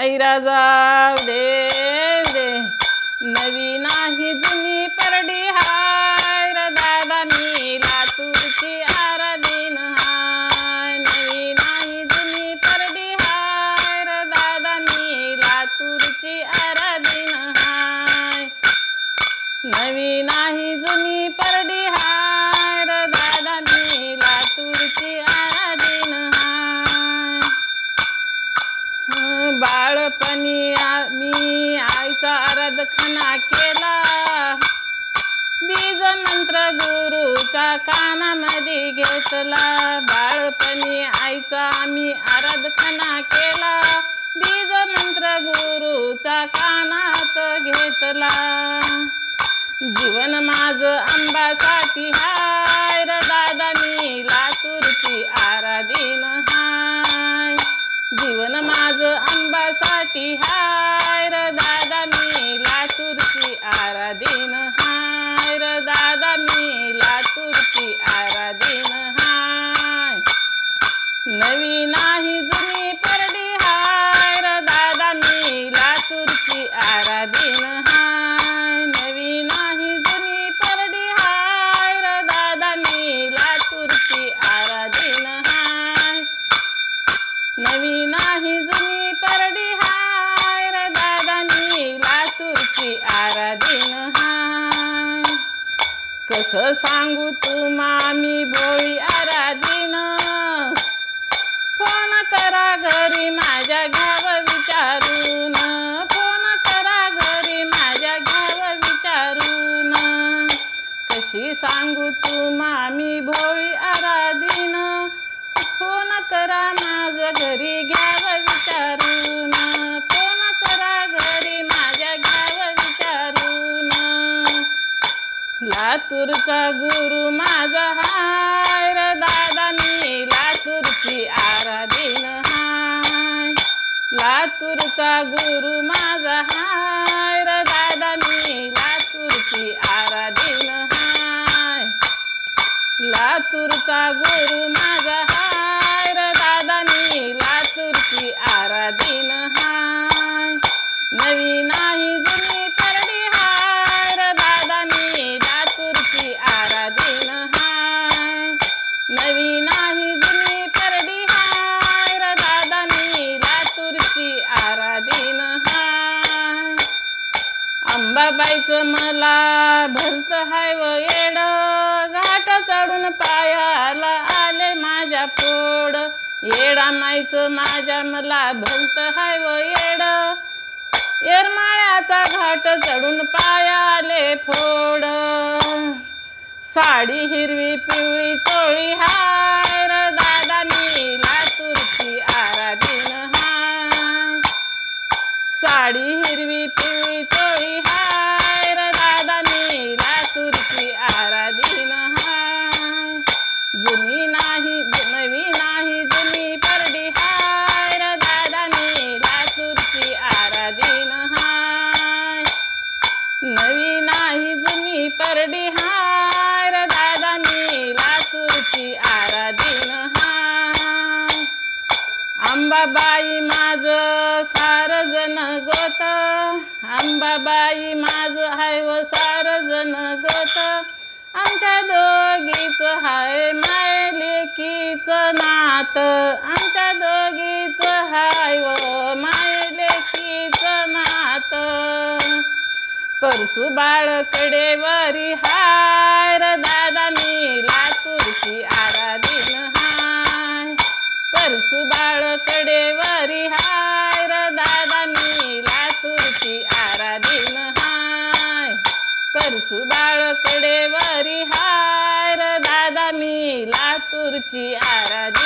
ऐरा जाऊ दे दे नवी नाही जुनी परडी हा आराधखना केला. बीज मंत्र गुरुचा कानामध्ये घेतला. बाळपणी आईचा आम्ही आराधखना केला. बीज मंत्र गुरुचा कानात घेतला. जीवन माझं आंबासाठी हा कसं सांगू तू मामी भोळी आराधीन फोन करा घरी माझ्या घ्याव विचारून. फोन करा घरी माझ्या घ्याव विचारून. कशी सांगू तू मामी भोळी बाबाईचं मला भरत हाय व येड. घाट चढून पायाला आले माझ्या पोड येडा माईचं माझ्या मला भरत हाय व येड. येरमाळ्याचा घाट चढून पायाले फोड. साडी हिरवी पिवळी चोळी हाय आंबाबाई माझ सारजन गोत. अंबाबाई माझ हाय व सारजन गोत. आमच्या दोघीच हाय माय लेकीच नात. आमच्या दोघीच हाय व माय लेकीच नात. परसू बाळ कडेवरी हाय र दादा मी लातूरची कडेवरी